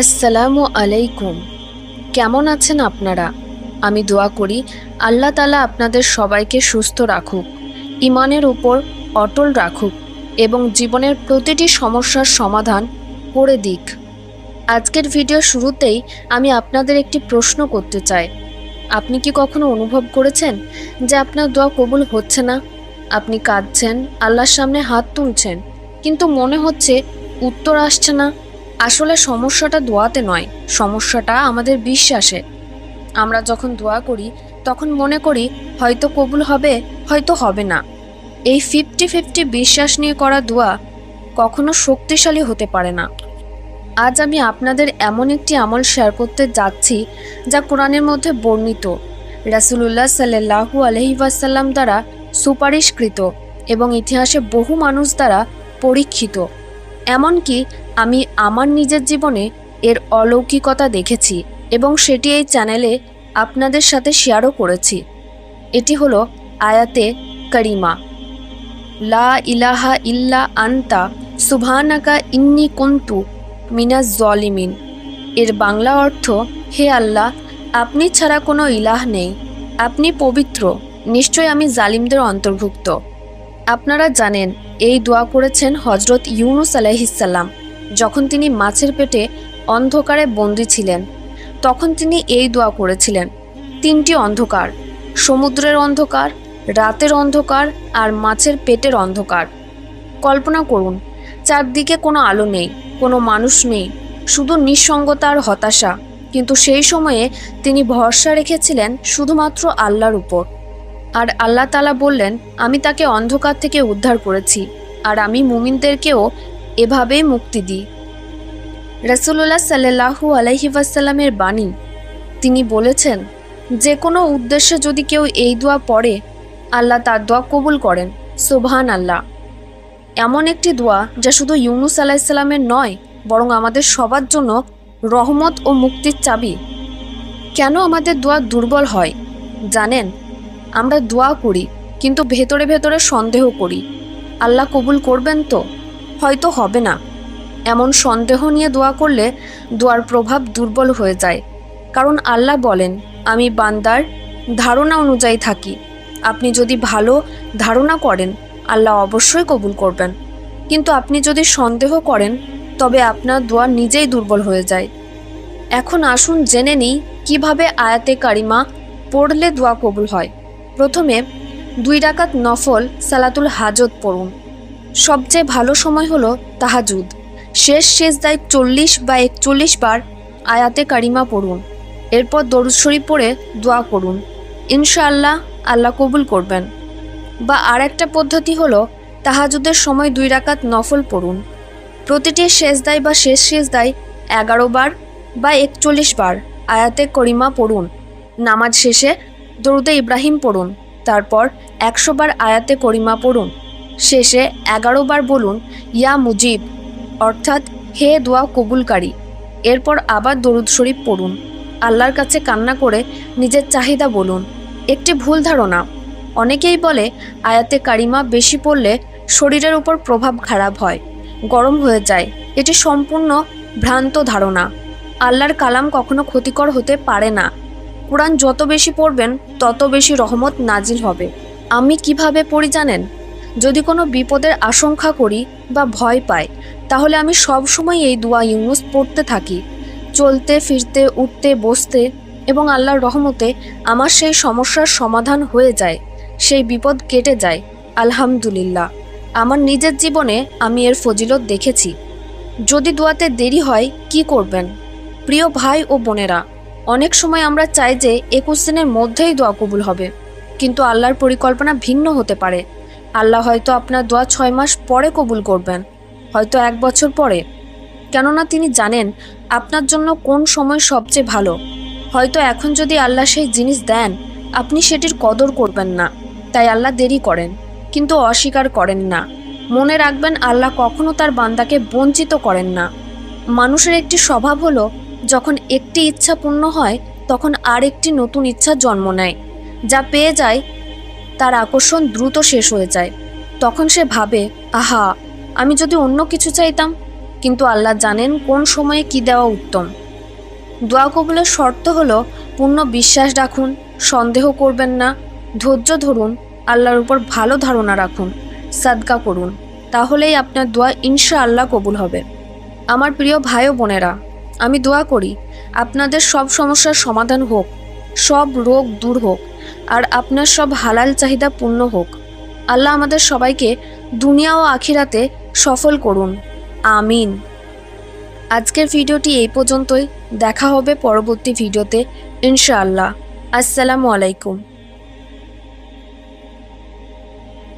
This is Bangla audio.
আসসালামু আলাইকুম। কেমন আছেন আপনারা? আমি দোয়া করি আল্লাহ তালা আপনাদের সবাইকে সুস্থ রাখুক, ইমানের উপর অটল রাখুক এবং জীবনের প্রতিটি সমস্যার সমাধান করে দিক। আজকের ভিডিও শুরুতেই আমি আপনাদের একটি প্রশ্ন করতে চাই। আপনি কি কখনো অনুভব করেছেন যে আপনার দোয়া কবুল হচ্ছে না? আপনি কাঁদছেন, আল্লাহর সামনে হাত তুলছেন, কিন্তু মনে হচ্ছে উত্তর আসছে না। আসলে সমস্যাটা দোয়াতে নয়, সমস্যাটা আমাদের বিশ্বাসে। আমরা যখন দোয়া করি, তখন মনে করি, হয়তো কবুল হবে, হয়তো হবে না। এই ফিফটি ফিফটি বিশ্বাস নিয়ে করা দোয়া কখনো শক্তিশালী হতে পারে না। আজ আমি আপনাদের এমন একটি আমল শেয়ার করতে যাচ্ছি, যা কোরআনের মধ্যে বর্ণিত। রাসুলুল্লাহ সাল্লাহু আলহি ওয়াসাল্লাম দ্বারা সুপারিশকৃত এবং ইতিহাসে বহু মানুষ দ্বারা পরীক্ষিত। এমনকি আমি আমার নিজের জীবনে এর অলৌকিকতা দেখেছি এবং সেটি এই চ্যানেলে আপনাদের সাথে শেয়ারও করেছি। এটি হলো আয়াতে করিমা। লা ইলাহা ইল্লা আন্তা সুবহানাকা ইন্নি কুন্তু মিনা জলিমিন। এর বাংলা অর্থ, হে আল্লাহ, আপনি ছাড়া কোনো ইলাহ নেই। আপনি পবিত্র নিশ্চয় আমি জালিমদের অন্তর্ভুক্ত। আপনারা জানেন, এই দোয়া করেছেন হজরত ইউনুস আলাইহিসাল্লাম যখন তিনি মাছের পেটে অন্ধকারে বন্দী ছিলেন, তখন তিনি এই দোয়া করেছিলেন, তিনটি অন্ধকার, সমুদ্রের অন্ধকার, রাতের অন্ধকার আর মাছের পেটের অন্ধকার। কল্পনা করুন, চারদিকে কোনো আলো নেই, কোনো মানুষ নেই, শুধু নিঃসঙ্গতা আর হতাশা, কিন্তু সেই সময়ে তিনি ভরসা রেখেছিলেন শুধুমাত্র আল্লাহর উপর। আর আল্লাহ তালা বললেন, আমি তাকে অন্ধকার থেকে উদ্ধার করেছি, আর আমি মুমিনদেরকেও এভাবেই মুক্তি দিই। রসুল্লাহ সাল্লাহু আলহি বাণী। তিনি বলেছেন, যে কোনো উদ্দেশ্যে যদি কেউ এই দোয়া পড়ে, আল্লাহ তার দোয়া কবুল করেন সোভান আল্লাহ এমন একটি দোয়া যা শুধু ইউনুস আলাহিসাল্লামের নয়, বরং আমাদের সবার জন্য রহমত ও মুক্তির চাবি। কেন আমাদের দোয়া দুর্বল হয়? জানেন, আমরা দোয়া করি, কিন্তু ভেতরে ভেতরে সন্দেহ করি। আল্লাহ কবুল করবেন তো? হয়তো হবে না। এমন সন্দেহ নিয়ে দোয়া করলে দোয়ার প্রভাব দুর্বল হয়ে যায়। কারণ আল্লাহ বলেন, আমি বান্দার ধারণা অনুযায়ী থাকি। আপনি যদি ভালো ধারণা করেন, আল্লাহ অবশ্যই কবুল করবেন। কিন্তু আপনি যদি সন্দেহ করেন, তবে আপনার দোয়া নিজেই দুর্বল হয়ে যায়। এখন আসুন জেনে নিই কীভাবে আয়াতে কারিমা পড়লে দোয়া কবুল হয়। প্রথমে দুই ডাকাত নফল সালাতুল হাজত পড়ুন। সবচেয়ে ভালো সময় হলো তাহাজুদ। শেষ শেষ দায় চল্লিশ বা একচল্লিশ বার আয়াতে কারিমা পড়ুন। এরপর দরুদ শরীফ পড়ে দোয়া করুন। ইনশাআল্লাহ আল্লাহ কবুল করবেন। বা আর একটা পদ্ধতি হলো তাহাজুদের সময় দুই রাকাত নফল পড়ুন। প্রতিটি শেষ দায় বা শেষ শেষ দায় এগারো বার বা একচল্লিশ বার আয়াতে করিমা পড়ুন। নামাজ শেষে দরুদে ইব্রাহিম পড়ুন। তারপর একশো বার আয়াতে করিমা পড়ুন। শেষে এগারো বার বলুন, ইয়া মুজিব। অর্থাৎ, হে দোয়া কবুলকারী। এরপর আবার দরুদ শরীফ পড়ুন। আল্লাহর কাছে কান্না করে নিজের চাহিদা বলুন। একটি ভুল ধারণা। অনেকেই বলে, আয়াতে কারিমা বেশি পড়লে শরীরের উপর প্রভাব খারাপ হয়, গরম হয়ে যায়। এটি সম্পূর্ণ ভ্রান্ত ধারণা। আল্লাহর কালাম কখনো ক্ষতিকর হতে পারে না। কোরআন যত বেশি পড়বেন, তত বেশি রহমত নাজিল হবে। আমি কীভাবে পড়ি জানেন? যদি কোনো বিপদের আশঙ্কা করি বা ভয় পাই, তাহলে আমি সব সময় এই দোয়া ইউনুস পড়তে থাকি। চলতে, ফিরতে, উঠতে, বসতে এবং আল্লাহর রহমতে আমার সেই সমস্যার সমাধান হয়ে যায়, সেই বিপদ কেটে যায়, আলহামদুলিল্লাহ। আমার নিজের জীবনে আমি এর ফজিলত দেখেছি। যদি দোয়াতে দেরি হয়, কি করবেন? প্রিয় ভাই ও বোনেরা, অনেক সময় আমরা চাই যে একুশ দিনের মধ্যেই দোয়া কবুল হবে, কিন্তু আল্লাহর পরিকল্পনা ভিন্ন হতে পারে। আল্লাহ হয়তো আপনার দোয়া ছয় মাস পরে কবুল করবেন, হয়তো এক বছর পরে। কেননা তিনি জানেন আপনার জন্য কোন সময় সবচেয়ে ভালো। হয়তো এখন যদি আল্লাহ সেই জিনিস দেন, আপনি সেটির কদর করবেন না। তাই আল্লাহ দেরি করেন, কিন্তু অস্বীকার করেন না। মনে রাখবেন আল্লাহ কখনো তার বান্দাকে বঞ্চিত করেন না। মানুষের একটি স্বভাব হলো, যখন একটি ইচ্ছা পূর্ণ হয়, তখন আর একটি নতুন ইচ্ছা জন্ম নেয়, যা পেয়ে যায় তার আকর্ষণ দ্রুত শেষ হয়ে যায়। তখন সে ভাবে, আহা, আমি যদি অন্য কিছু চাইতাম, কিন্তু আল্লাহ জানেন কোন সময়ে কি দেওয়া উত্তম। দোয়া কবুলের শর্ত হলো, পূর্ণ বিশ্বাস রাখুন, সন্দেহ করবেন না, ধৈর্য ধরুন, আল্লাহর উপর ভালো ধারণা রাখুন, সাদকা করুন, তাহলেই আপনার দোয়া ইনশা আল্লাহ কবুল হবে। আমার প্রিয় ভাই ও বোনেরা, আমি দোয়া করি, আপনাদের সব সমস্যার সমাধান হোক, সব রোগ দূর হোক আর আপনার সব হালাল চাহিদা পূর্ণ হোক। আল্লাহ আমাদের সবাইকে দুনিয়া ও আখিরাতে সফল করুন। আমিন। আজকের ভিডিওটি এই পর্যন্তই। দেখা হবে পরবর্তী ভিডিওতে, ইনশাআল্লাহ। আসসালামু আলাইকুম।